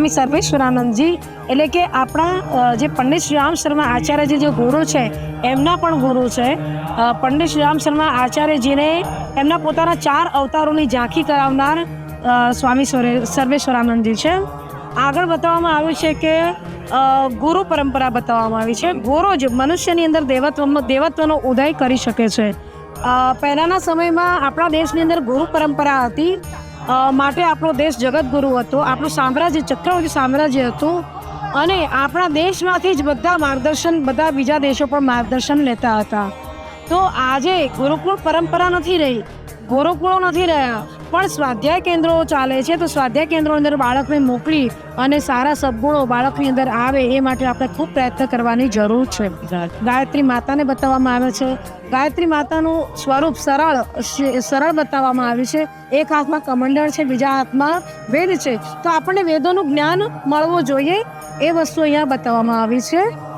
સ્વામી સર્વેશ્વરાનંદજી, એટલે કે આપણા જે પંડિત શ્રી રામ શર્મા આચાર્યજી જે ગુરુ છે, એમના પણ ગુરુ છે. પંડિત શ્રીરામ શર્મા આચાર્યજીને એમના પોતાના ચાર અવતારોની ઝાંખી કરાવનાર સ્વામી સર્વે- સર્વેશ્વરાનંદજી છે. આગળ બતાવવામાં આવ્યું છે કે ગુરુ પરંપરા બતાવવામાં આવી છે. ગુરુ જ મનુષ્યની અંદર દેવત્વ દેવત્વનો ઉદય કરી શકે છે. પહેલાંના સમયમાં આપણા દેશની અંદર ગુરુ પરંપરા હતી. માટે આપણો દેશ જગતગુરુ હતો. આપણું સામ્રાજ્ય, ચક્રવર્તી સામ્રાજ્ય હતું. અને આપણા દેશમાંથી જ બધા માર્ગદર્શન, બધા બીજા દેશો પણ માર્ગદર્શન લેતા હતા. તો આજે ગુરુકુળ પરંપરા નથી રહી. ગુરુકુળો નથી રહ્યા. પણ સ્વાધ્યાય કેન્દ્રો ચાલે છે તો સ્વાધ્યાય કેન્દ્રો અંદર બાળકને મોકલી અને સારા સદગુણો બાળકની અંદર આવે એ માટે આપણે ખૂબ પ્રયત્ન કરવાની જરૂર છે. ગાયત્રી. માતાને બતાવવામાં આવે છે. ગાયત્રી માતાનું સ્વરૂપ સરળ સરળ બતાવવામાં આવ્યું છે. એક હાથમાં કમંડળ છે બીજા હાથમાં વેદ છે. તો આપણને વેદોનું જ્ઞાન મળવું જોઈએ એ વસ્તુ અહીંયા બતાવવામાં આવી છે.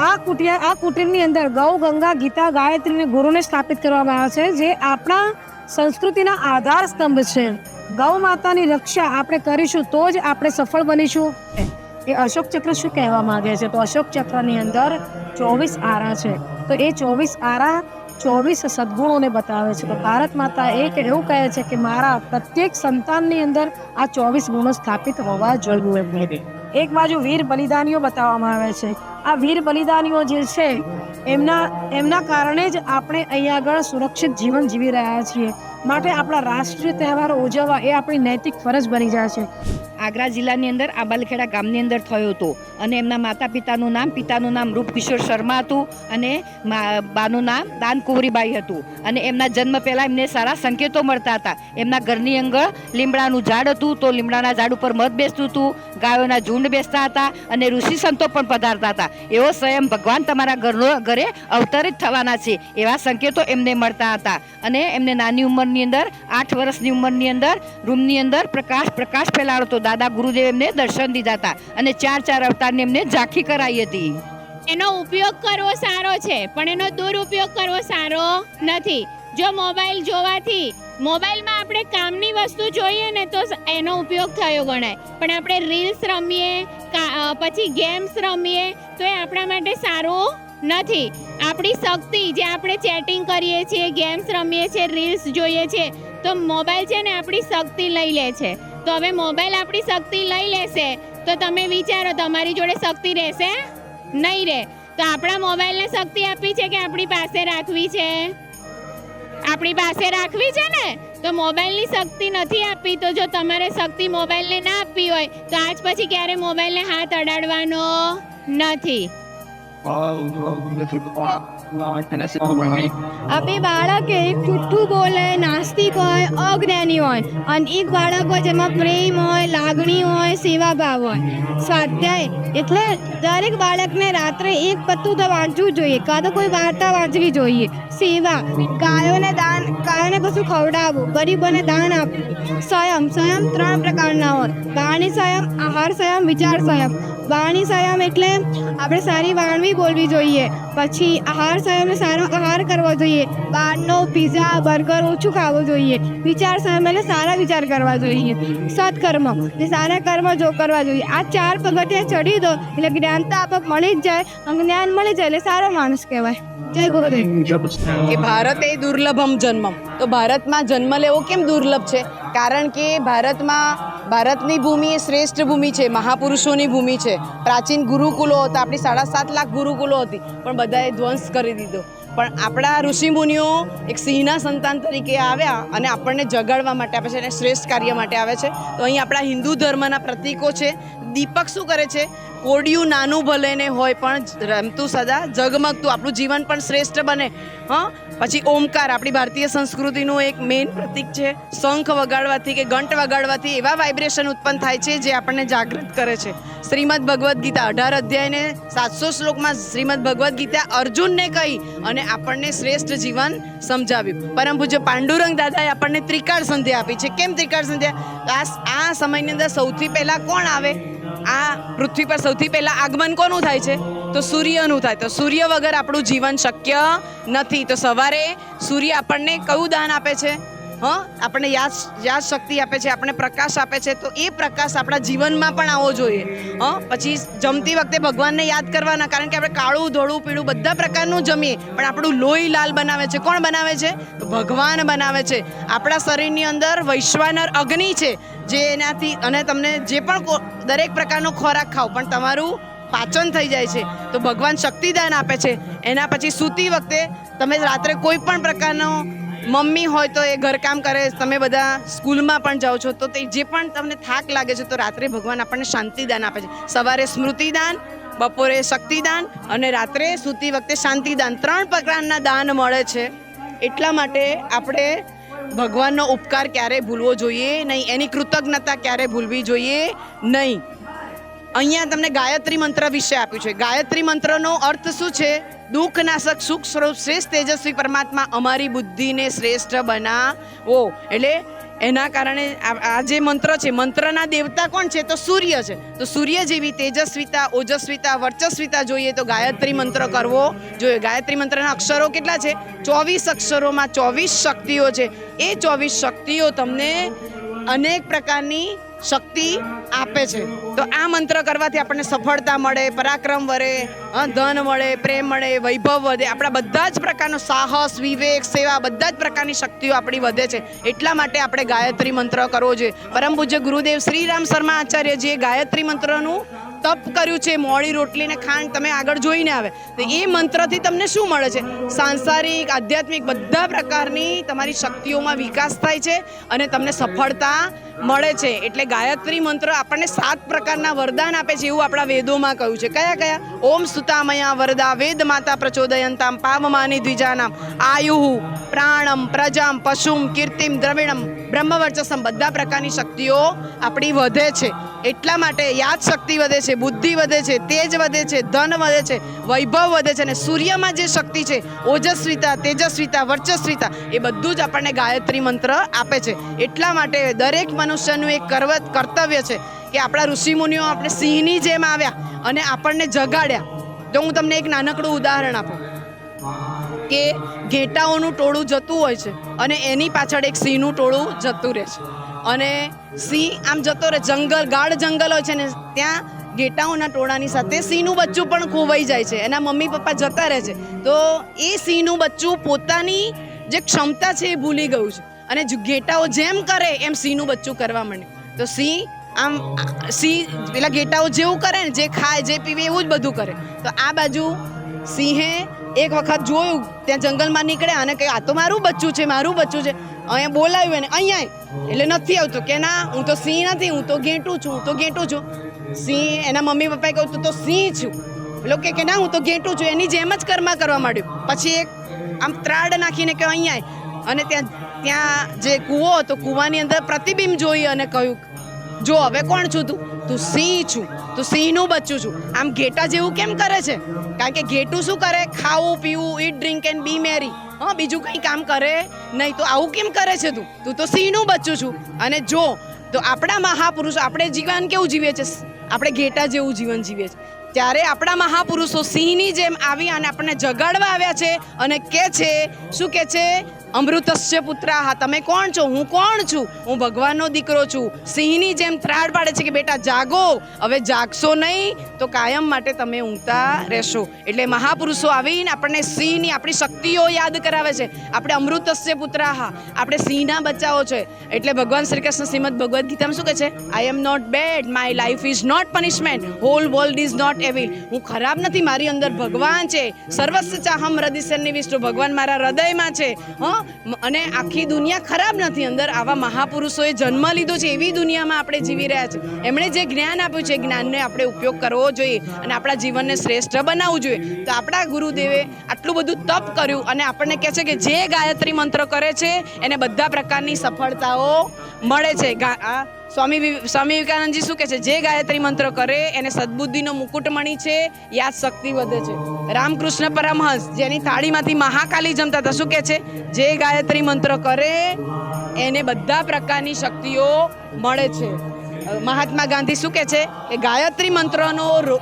આ કુટિયા આ કુટીરની અંદર ગૌ, ગંગા, ગીતા ગાયત્રીને ગુરુને સ્થાપિત કરવામાં આવે છે, જે આપણા સંસ્કૃતિના આધાર સ્તંભ છે. ગૌ માતાની રક્ષા આપણે કરીશું તો જ આપણે સફળ બનીશું. એ અશોક ચક્ર શું કહેવા માંગે છે? તો અશોક ચક્રની અંદર ચોવીસ આરા છે. તો એ ચોવીસ આરા ચોવીસ સદગુણોને બતાવે છે. તો ભારત માતા એક એવું કહે છે કે મારા પ્રત્યેક સંતાનની અંદર આ ચોવીસ ગુણો સ્થાપિત હોવા જોઈએ એક બાજુ વીર બલિદાનીઓ બતાવવામાં આવે છે. આ વીર બલિદાનીઓ જે છે, એમના એમના કારણે જ આપણે અહીંયા આગળ સુરક્ષિત જીવન જીવી રહ્યા છીએ. માટે આપણા રાષ્ટ્રીય તહેવારો ઉજવવા એ આપણી નૈતિક ફરજ બની જાય છે. આગ્રા જિલ્લાની અંદર આંબાલખેડા ગામની અંદર થયો હતો અને એમના માતા પિતાનું નામ પિતાનું નામ રૂપકિશોર શર્મા હતું અને બાનું નામ દાનકુંવરીબાઈ હતું. અને એમના જન્મ પહેલાં એમને સારા સંકેતો મળતા હતા. એમના ઘરની અંદર લીમડાનું ઝાડ હતું તો લીમડાના ઝાડ ઉપર મધ બેસતું હતું. ગાયોના ઝુંડ બેસતા હતા અને ઋષિ સંતો પણ પધારતા હતા. એવો સ્વયં ભગવાન તમારા ઘરનો, ઘરે અવતરિત થવાના છે. એવા સંકેતો એમને મળતા હતા. અને એમને નાની ઉંમરની અંદર, આઠ વર્ષની ઉંમરની અંદર, રૂમની અંદર પ્રકાશ પ્રકાશ ફેલાવતો દાદા ગુરુદેવ એમને દર્શન દીધા હતા. અને ચાર ચાર અવતારની એમને ઝાંખી કરાઈ હતી. એનો ઉપયોગ કરવો સારો છે, પણ એનો દુરુપયોગ કરવો સારો નથી. જો મોબાઈલ જોવાથી મોબાઈલમાં આપણે કામની વસ્તુ જોઈએ ને તો એનો ઉપયોગ થયો ગણાય. પણ આપણે રીલ્સ રમીએ પછી ગેમ્સ રમીએ, તો એ આપણા માટે સારું નથી. આપણી શક્તિ જે આપણે ચેટિંગ કરીએ છીએ ગેમ્સ રમીએ છીએ રીલ્સ જોઈએ છીએ તો મોબાઈલ છે ને આપણી શક્તિ લઈ લે છે. તો હવે મોબાઈલ આપણી શક્તિ લઈ લેશે, તો તમે વિચારો તમારી જોડે શક્તિ રહેશે? નહીં રહે. તો આપણા મોબાઈલને શક્તિ આપી છે કે આપણી પાસે રાખવી છે? આપણી પાસે રાખવી છે ને તો મોબાઈલની શક્તિ નથી આપી તો જો તમારે શક્તિ મોબાઈલને ના આપવી હોય તો આજ પછી ક્યારે મોબાઈલને હાથ અડાડવાનો નથી અભી બાળક એક જુઠ્ઠું બોલે, નાસ્તિક હોય, અજ્ઞાની હોય, અને એક બાળક જેમાં પ્રેમ હોય, લાગણી હોય, સેવાભાવ હોય. સ્વાધ્યાય એટલે દરેક બાળકને રાત્રે એક પત્તું તો વાંચવું જોઈએ, કાં તો કોઈ વાર્તા વાંચવી જોઈએ. સેવા, ગાયોને દાન, ગાયોને કશું ખવડાવવું, ગરીબોને દાન આપવું. સ્વયં સ્વયં ત્રણ પ્રકારના હોય. વાણી સ્વયં, આહાર સ્વયં, વિચાર સ્વયં. વાણી સ્વયં એટલે આપણે સારી વાણવી બોલવી જોઈએ. પછી આહાર સમયમાં સારો આહાર કરવો જોઈએ. બહારનો પીઝા બર્ગર ઓછું ખાવું જોઈએ. વિચાર એટલે સારા વિચાર કરવા જોઈએ. સત્કર્મ જે સારા કર્મ જો કરવા જોઈએ. આ ચાર પગથિયા ચડી દો એટલે જ્ઞાન તો આપક મળી જ જાય જ્ઞાન મળી જાય એટલે સારો માણસ કહેવાય. કે ભારત એ દુર્લભમ જન્મમ. તો ભારતમાં જન્મ લેવો કેમ દુર્લભ છે? કારણ કે ભારતમાં, ભારતની ભૂમિ એ શ્રેષ્ઠ ભૂમિ છે, મહાપુરુષોની ભૂમિ છે. પ્રાચીન ગુરુકુલો હતા, આપણી સાડા સાત લાખ ગુરુકુલો હતી, પણ બધાએ ધ્વંસ કરી દીધો. પણ આપણા ઋષિમુનિઓ એક સિંહના સંતાન તરીકે આવ્યા અને આપણને જગાડવા માટે આવે છે અને શ્રેષ્ઠ કાર્ય માટે આવે છે. તો અહીં આપણા હિન્દુ ધર્મના પ્રતીકો છે. દીપક શું કરે છે? કોડિયું નાનું ભલે ને હોય, પણ રમતું સદા. ઝગમગતું, આપણું જીવન પણ શ્રેષ્ઠ બને. હં? પછી ઓમકાર, આપણી ભારતીય સંસ્કૃતિનું એક મેઇન પ્રતીક છે. શંખ વગાડવાથી કે ઘંટ વગાડવાથી એવા વાઇબ્રેશન ઉત્પન્ન થાય છે, જે આપણને જાગૃત કરે છે. શ્રીમદ ભગવદ્ ગીતા અઢાર અધ્યાયને સાતસો શ્લોકમાં શ્રીમદ ભગવદ્ ગીતા અર્જુનને કહી અને આપણને શ્રેષ્ઠ જીવન સમજાવ્યું. પરમ પૂજ્ય પાંડુરંગ દાદાએ આપણને ત્રિકાળ સંધ્યા આપી છે. કેમ ત્રિકાળ સંધ્યા? આ આ સમયની અંદર સૌથી પહેલાં કોણ આવે? આ પૃથ્વી પર સૌથી પહેલાં આગમન કોનું થાય છે? તો સૂર્યનું થાય. તો સૂર્ય વગર આપણું જીવન શક્ય નથી. તો સવારે સૂર્ય આપણને કયું દાન આપે છે? હા, આપણને યાદ યાદ શક્તિ આપે છે, આપણને પ્રકાશ આપે છે, તો એ પ્રકાશ આપણા જીવનમાં પણ આવવો જોઈએ. હ, પછી જમતી વખતે ભગવાનને યાદ કરવાના, કારણ કે આપણે કાળું, ધોળું, પીળું બધા પ્રકારનું જમીએ, પણ આપણું લોહી લાલ બનાવે છે. કોણ બનાવે છે? ભગવાન બનાવે છે. આપણા શરીરની અંદર વૈશ્વાનર અગ્નિ છે, જે એનાથી, અને તમને જે પણ દરેક પ્રકારનો ખોરાક ખાઓ પણ તમારું પાચન થઈ જાય છે. તો ભગવાન શક્તિદાન આપે છે. એના પછી સૂતી વખતે તમે રાત્રે કોઈ પણ પ્રકારનો મમ્મી હોય તો એ ઘરકામ કરે, તમે બધા સ્કૂલમાં પણ જાઓ છો, તો તે જે પણ તમને થાક લાગે છે, તો રાત્રે ભગવાન આપણને શાંતિદાન આપે છે. સવારે સ્મૃતિદાન, બપોરે શક્તિદાન અને રાત્રે સૂતી વખતે શાંતિદાન. ત્રણ પ્રકારના દાન મળે છે. એટલા માટે આપણે ભગવાનનો ઉપકાર ક્યારેય ભૂલવો જોઈએ નહીં, એની કૃતજ્ઞતા ક્યારેય ભૂલવી જોઈએ નહીં. અહીંયા તમને ગાયત્રી મંત્ર વિશે આપ્યું છે. ગાયત્રી મંત્રનો અર્થ શું છે? દુઃખનાશક, સુખ સ્વરૂપ શ્રેષ્ઠ તેજસ્વી પરમાત્મા અમારી બુદ્ધિને શ્રેષ્ઠ બનાવો એટલે એના કારણે આ જે મંત્ર છે, મંત્રના દેવતા કોણ છે? તો સૂર્ય છે. તો સૂર્ય જેવી તેજસ્વીતા, ઓજસ્વીતા, વર્ચસ્વીતા જોઈએ તો ગાયત્રી મંત્ર કરવો જોઈએ. ગાયત્રી મંત્રના અક્ષરો કેટલા છે? ચોવીસ અક્ષરોમાં ચોવીસ શક્તિઓ છે. એ ચોવીસ શક્તિઓ તમને અનેક પ્રકારની શક્તિ આપે છે. તો આ મંત્ર કરવાથી આપણને સફળતા મળે, પરાક્રમ વરે ધન મળે, પ્રેમ મળે, વૈભવ વધે. આપણા બધા જ પ્રકારનો સાહસ, વિવેક, સેવા, બધા જ પ્રકારની શક્તિઓ આપણી વધે છે. એટલા માટે આપણે ગાયત્રી મંત્ર કરવો જોઈએ. પરમ પૂજ્ય ગુરુદેવ શ્રી રામ શર્મા આચાર્યજીએ ગાયત્રી મંત્રનું તપ કર્યું છે, મોડી રોટલીને ખાંડ તમે આગળ જોઈને આવે. તો એ મંત્રથી તમને શું મળે છે? સાંસારિક, આધ્યાત્મિક બધા પ્રકારની તમારી શક્તિઓમાં વિકાસ થાય છે અને તમને સફળતા મળે છે. એટલે ગાયત્રી મંત્ર આપણને સાત પ્રકારના વરદાન આપે છે એવું આપણા વેદોમાં કહ્યું છે. કયા કયા? ઓમ સુતામયા વરદા વેદ માતા પ્રચોદયંતામ, પાવમાની દ્વિજાનામ આયુહુ પ્રાણમ, પ્રજામ, પશુમ, કીર્તિમ, દ્રવિણમ બ્રહ્મવર્ચસમ બધા પ્રકારની શક્તિઓ આપણી વધે છે. એટલા માટે યાદ શક્તિ વધે છે, બુદ્ધિ વધે છે, તેજ વધે છે, ધન વધે છે, વૈભવ વધે છે અને સૂર્યમાં જે શક્તિ છે, ઓજસ્વીતા, તેજસ્વીતા, વર્ચસ્વીતા, એ બધું જ આપણને ગાયત્રી મંત્ર આપે છે. એટલા માટે દરેક મનુષ્યનું એક કરવ, કર્તવ્ય છે કે આપણા ઋષિમુનિઓ આપણે સિંહની જેમ આવ્યા અને આપણને જગાડ્યા. તો હું તમને એક નાનકડું ઉદાહરણ આપું. કે ઘેટાઓનું ટોળું જતું હોય છે અને એની પાછળ એક સિંહનું ટોળું જતું રહે છે. અને સિંહ આમ જતો રહે, જંગલ, ગાઢ જંગલ હોય છે ને, ત્યાં ઘેટાઓના ટોળાની સાથે સિંહનું બચ્ચું પણ ખોવાઈ જાય છે. એના મમ્મી પપ્પા જતા રહે છે. તો એ સિંહનું બચ્ચું પોતાની જે ક્ષમતા છે એ ભૂલી ગયું છે. અને ઘેટાઓ જેમ કરે એમ સિંહનું બચ્ચું કરવા માંડ્યું તો સિંહ આમ, સિંહ પેલા ઘેટાઓ જેવું કરે ને, જે ખાય, જે પીવે એવું જ બધું કરે. તો આ બાજુ સિંહે એક વખત જોયું, ત્યાં જંગલમાં નીકળ્યા અને કે આ તો મારું બચ્ચું છે, મારું બચ્ચું છે. અહીંયા બોલાવ્યું એને અહીંયા એટલે નથી આવતું કે ના, હું તો સિંહ નથી, હું તો ઘેટું છું, હું તો ઘેટું છું. સિંહ, એના મમ્મી પપ્પાએ કહ્યું, તું તો સિંહ છું. લોકો કે ના, હું તો ઘેટું છું, એની જેમ જ કર્મા કરવા માંડ્યું. પછી એક આમ ત્રાડ નાખીને કે અહીંયા. અને ત્યાં ત્યાં જે કૂવો હતો, કૂવાની અંદર પ્રતિબિંબ જોઈ અને કહ્યું, જો, હવે કોણ છું તું? તું સિંહ છું, તું સિંહનું બચ્ચું છું. આમ ઘેટા જેવું કેમ કરે છે? કારણ કે ઘેટું શું કરે? ખાવું, પીવું ઈટ ડ્રિંક એન્ડ બી મેરી હા, બીજું કંઈ કામ કરે નહીં તો આવું કેમ કરે છે તું? તું તો સિંહનું બચ્ચું છું. અને જો, તો આપણા મહાપુરુષો, આપણે જીવન કેવું જીવીએ છીએ? આપણે ઘેટા જેવું જીવન જીવીએ છીએ. ત્યારે આપણા મહાપુરુષો સિંહની જેમ આવી અને આપણને જગાડવા આવ્યા છે અને કે છે, શું કે છે? અમૃતસ્ય પુત્રાહા, તમે કોણ છો? હું કોણ છું? હું ભગવાનનો દીકરો છું. સિંહની જેમ ત્રાડ પાડે છે કે, બેટા, જાગો. હવે જાગશો નહીં તો કાયમ માટે તમે ઊંઘતા રહેશો. એટલે મહાપુરુષો આવીને આપણને સિંહની આપણી શક્તિઓ યાદ કરાવે છે. આપણે અમૃતસ્ય પુત્રાહા, આપણે સિંહના બચ્ચાઓ છે. એટલે ભગવાન શ્રી કૃષ્ણ શ્રીમદ ભગવદ્ ગીતામાં શું કહે છે? I am not bad my life is not punishment whole world is not evil હું ખરાબ નથી, મારી અંદર ભગવાન છે. સર્વસ્વ ચાહમ હૃદય વિષ્ણુ ભગવાન મારા હૃદયમાં છે. હં? અને આખી દુનિયા ખરાબ નથી. અંદર આવા મહાપુરુષોએ જન્મ લીધો છે, એવી દુનિયામાં આપણે જીવી રહ્યા છીએ એમણે જે જ્ઞાન આપ્યું છે જ્ઞાનને આપણે ઉપયોગ કરવો જોઈએ અને આપણા જીવનને શ્રેષ્ઠ બનાવવું જોઈએ. તો આપણા ગુરુદેવે આટલું બધું તપ કર્યું અને આપણને કહે છે કે જે ગાયત્રી મંત્ર કરે છે, એને બધા પ્રકારની સફળતાઓ મળે છે. આ સ્વામી સ્વામી વિવેકાનંદજી શું કહે છે? જે ગાયત્રી મંત્ર કરે, એને સદબુદ્ધિનો મુકુટ મણી છે, યાદ શક્તિ વધે છે. રામકૃષ્ણ પરમહંસ, જેની થાળીમાંથી મહાકાલી જમતા હતા, શું કહે છે? જે ગાયત્રી મંત્ર કરે, એને બધા પ્રકારની શક્તિઓ મળે છે. મહાત્મા ગાંધી શું કહે છે? કે ગાયત્રી મંત્રનો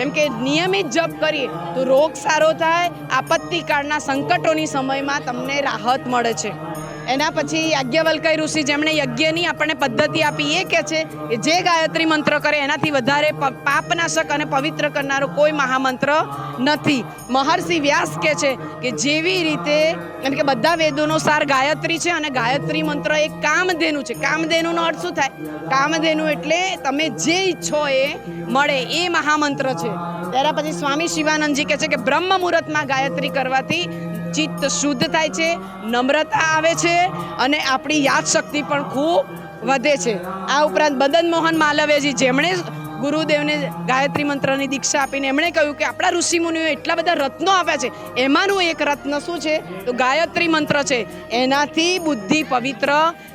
એમ કે નિયમિત જપ કરીએ, તો રોગ સારો થાય આપત્તિકાળના સંકટોની સમયમાં તમને રાહત મળે છે. એના પછી યાજ્ઞવલ્કય ઋષિ જેમણે યજ્ઞની આપણને પદ્ધતિ આપી, એ કહે છે કે જે ગાયત્રી મંત્ર કરે, એનાથી વધારે પાપનાશક અને પવિત્ર કરનારો કોઈ મહામંત્ર નથી. મહર્ષિ વ્યાસ કહે છે કે જેવી રીતે એમ કે બધા વેદોનો સાર ગાયત્રી છે અને ગાયત્રી મંત્ર એ કામધેનુ છે. કામધેનુનો અર્થ શું થાય? કામધેનુ એટલે તમે જે ઈચ્છો એ મળે, એ મહામંત્ર છે. ત્યાર પછી સ્વામી શિવાનંદજી કહે છે કે બ્રહ્મ મુહૂર્તમાં ગાયત્રી કરવાથી ચિત્ત શુદ્ધ થાય છે, નમ્રતા આવે છે અને આપણી યાદશક્તિ પણ ખૂબ વધે છે. આ ઉપરાંત મદન મોહન માલવ્યજી જેમણે ગુરુદેવને ગાયત્રી મંત્રની દીક્ષા આપીને એમણે કહ્યું કે આપણા ઋષિમુનિઓ એટલા બધા રત્નો આપ્યા છે. એમાંનું એક રત્ન શું છે? તો ગાયત્રી મંત્ર છે. એનાથી બુદ્ધિ પવિત્ર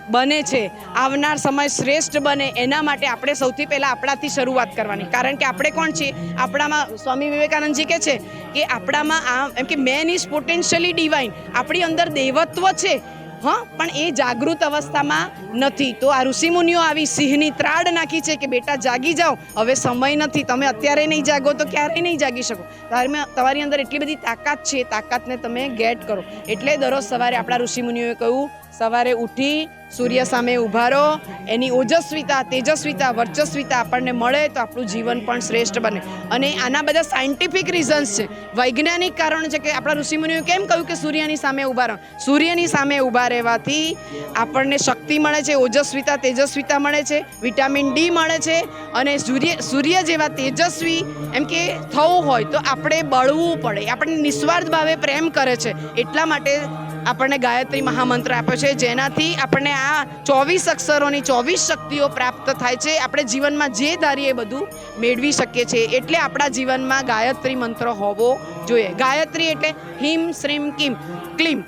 બને છે. આવનાર સમય શ્રેષ્ઠ બને. એના માટે આપણે સૌથી પહેલાં આપણાથી શરૂઆત કરવાની. કારણ કે આપણે કોણ છીએ? આપણામાં સ્વામી વિવેકાનંદજી કહે છે કે આપણામાં આ, એમ કે મેન ઇઝ પોટેન્શિયલી ડિવાઇન આપણી અંદર દેવત્વ છે. હા, પણ એ જાગૃત અવસ્થામાં નથી. તો આ ઋષિમુનિઓ આવી સિંહની ત્રાડ નાખી છે કે બેટા જાગી જાઓ. હવે સમય નથી, તમે અત્યારે નહીં જાગો તો ક્યારેય નહીં જાગી શકો. તમે તમારી અંદર એટલી બધી તાકાત છે, તાકાતને તમે ગેટ કરો. એટલે દરરોજ સવારે આપણા ઋષિમુનિઓએ કહ્યું સવારે ઉઠી સૂર્ય સામે ઊભા રહો. એની ઓજસ્વીતા, તેજસ્વીતા, વર્ચસ્વીતા આપણને મળે તો આપણું જીવન પણ શ્રેષ્ઠ બને. અને આના બધા સાયન્ટિફિક રીઝન્સ છે. વૈજ્ઞાનિક કારણ છે કે આપણા ઋષિમુનિઓ કેમ કહ્યું કે સૂર્યની સામે ઊભા રહો? સૂર્યની સામે ઊભા રહેવાથી આપણને શક્તિ મળે છે, ઓજસ્વીતા, તેજસ્વીતા મળે છે, વિટામિન ડી મળે છે અને સૂર્ય સૂર્ય જેવા તેજસ્વી એમ કે થવું હોય તો આપણે બળવું પડે. આપણને નિસ્વાર્થ ભાવે પ્રેમ કરે છે. એટલા માટે આપણને ગાયત્રી મહામંત્ર આપ્યો છે. જેનાથી આપણને આ ચોવીસ અક્ષરોની ચોવીસ શક્તિઓ પ્રાપ્ત થાય છે. આપણે જીવનમાં જે ધારીએ બધું મેળવી શકીએ છીએ. એટલે આપણા જીવનમાં ગાયત્રી મંત્ર હોવો જોઈએ. ગાયત્રી એટલે હિમ, શ્રીમ, કિમ. ક્લીમ.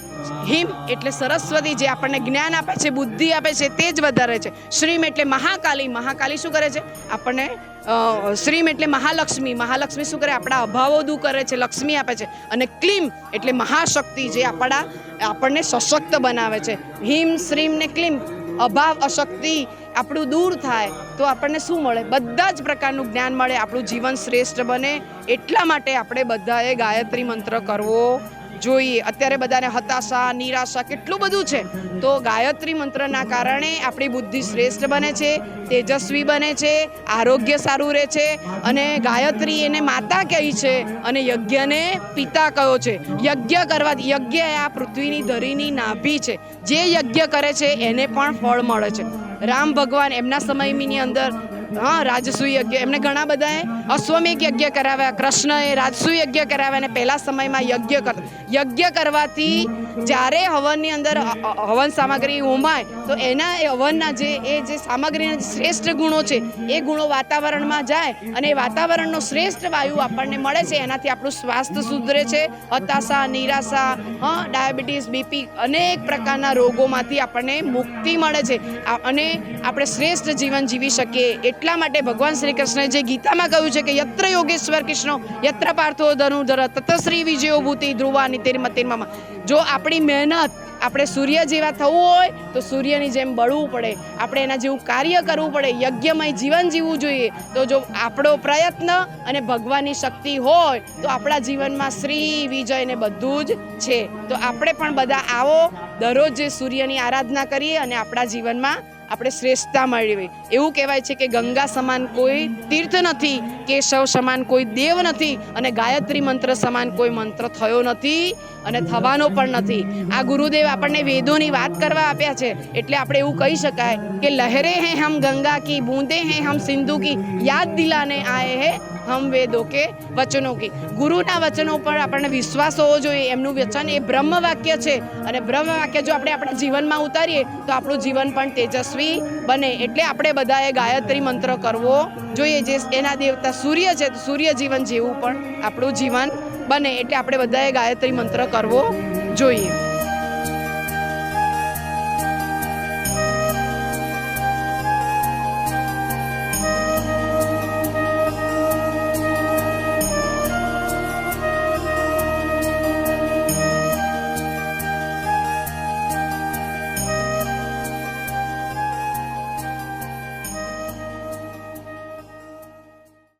હિમ એટલે સરસ્વતી જે આપણને જ્ઞાન આપે છે, બુદ્ધિ આપે છે, તે જ વધારે છે. શ્રીમ એટલે મહાકાલી. મહાકાલી શું કરે છે? આપણને શ્રીમ એટલે મહાલક્ષ્મી. મહાલક્ષ્મી શું કરે? આપણા અભાવો દૂર કરે છે, લક્ષ્મી આપે છે. અને ક્લીમ એટલે મહાશક્તિ જે આપણા, આપણને સશક્ત બનાવે છે. હિમ, શ્રીમ ને ક્લીમ, અભાવ, અશક્તિ આપણું દૂર થાય તો આપણને શું મળે? બધા જ પ્રકારનું જ્ઞાન મળે. આપણું જીવન શ્રેષ્ઠ બને એટલા માટે આપણે બધાએ ગાયત્રી મંત્ર કરવો જોઈએ અત્યારે બધાને હતાશા, નિરાશા કેટલું બધું છે. તો ગાયત્રી મંત્રના કારણે આપણી બુદ્ધિ શ્રેષ્ઠ બને છે, તેજસ્વી બને છે, આરોગ્ય સારું રહે છે અને ગાયત્રી એને માતા કહી છે અને યજ્ઞને પિતા કયો છે. યજ્ઞ કરવા, યજ્ઞ એ આ પૃથ્વીની ધરીની નાભી છે. જે યજ્ઞ કરે છે એને પણ ફળ મળે છે. રામ ભગવાન એમના સમયની અંદર હા, રાજસૂય યજ્ઞ. એમને ઘણા બધાએ અશ્વમેઘ યજ્ઞ કરાવ્યા, કૃષ્ણએ રાજસૂય યજ્ઞ કરાવ્યા અને પહેલા સમયમાં યજ્ઞ કર, યજ્ઞ કરવાથી જ્યારે હવનની અંદર હવન સામગ્રી ઉમાય, તો એના એ હવનના જે, એ જે સામગ્રીના શ્રેષ્ઠ ગુણો છે, એ ગુણો વાતાવરણમાં જાય અને એ વાતાવરણનો શ્રેષ્ઠ વાયુ આપણને મળે છે. એનાથી આપણું સ્વાસ્થ્ય સુધરે છે. હતાશા, નિરાશા, હા, ડાયાબિટીસ, બીપી અનેક પ્રકારના રોગોમાંથી આપણને મુક્તિ મળે છે. અને આપણે શ્રેષ્ઠ જીવન જીવી શકીએ એટલા માટે ભગવાન શ્રી કૃષ્ણ જે ગીતામાં કહ્યું છે કે યત્ર યોગેશ્વર કૃષ્ણ, યત્ર પાર્થો ધનુધર તત્શ્રી વિજયો ભૂતિ ધ્રુવા નિતિર્મતિર્મમ જો આપણી મહેનત, આપણે સૂર્ય જેવા થવું હોય, તો સૂર્યની જેમ બળવું પડે. આપણે એના જેવું કાર્ય કરવું પડે, યજ્ઞમય જીવન જીવવું જોઈએ. તો જો આપણો પ્રયત્ન અને ભગવાનની શક્તિ હોય, તો આપણા જીવનમાં શ્રી વિજય ને બધું જ છે. તો આપણે પણ બધા આવો, દરરોજ સૂર્યની આરાધના કરીએ અને આપણા જીવનમાં આપણે શ્રેષ્ઠતા મેળવી. એવું કહેવાય છે કે ગંગા સમાન કોઈ તીર્થ નથી કેશવ સમાન કોઈ દેવ નથી અને ગાયત્રી મંત્ર સમાન કોઈ મંત્ર થયો નથી અને થવાનો પણ નથી. આ ગુરુદેવ આપણને વેદોની વાત કરવા આપ્યા છે. એટલે આપણે એવું કહી શકાય કે લહેરે હે હમ ગંગા કી, બૂંદે હે હમ સિંધુ કી, યાદ દિલાને આએ હે હમ વેદો કે વચનો કી. ગુરુના વચનો પર આપણને વિશ્વાસ હોવો જોઈએ. એમનું વચન એ બ્રહ્મ વાક્ય છે. અને બ્રહ્મ વાક્ય જો આપણે આપણા જીવનમાં ઉતારીએ, તો આપણું જીવન પણ તેજસ્વી બને. એટલે આપણે બધાએ ગાયત્રી મંત્ર કરવો જોઈએ. જે એના દેવતા સૂર્ય છે સૂર્ય જીવન જેવું પણ આપણું જીવન બને એટલે આપણે બધાએ ગાયત્રી મંત્ર કરવો જોઈએ.